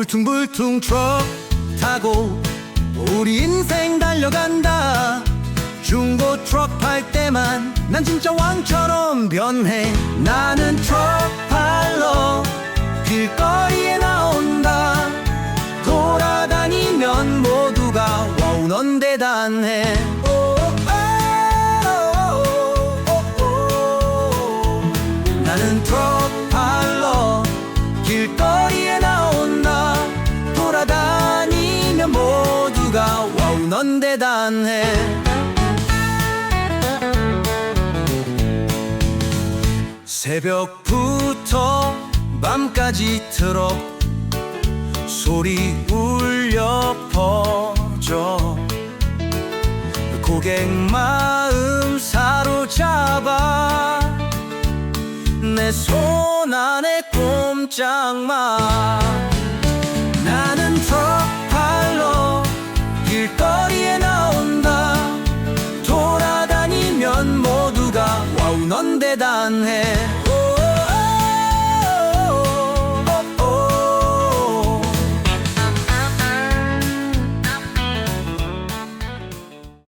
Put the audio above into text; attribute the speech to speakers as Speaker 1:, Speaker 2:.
Speaker 1: 울퉁불퉁 트럭 타고 우리 인생 달려간다. 중고 트럭 팔 때만 난 진짜 왕처럼 변해. 나는 트럭 팔러 길거리에 나온다. 돌아다니면 모두가 와우 넌 대단해. 나는 트럭 넌 대단해. 새벽부터 밤까지 트럭 소리 울려 퍼져. 고객 마음 사로잡아 내 손 안에 꼼짝마 donde dan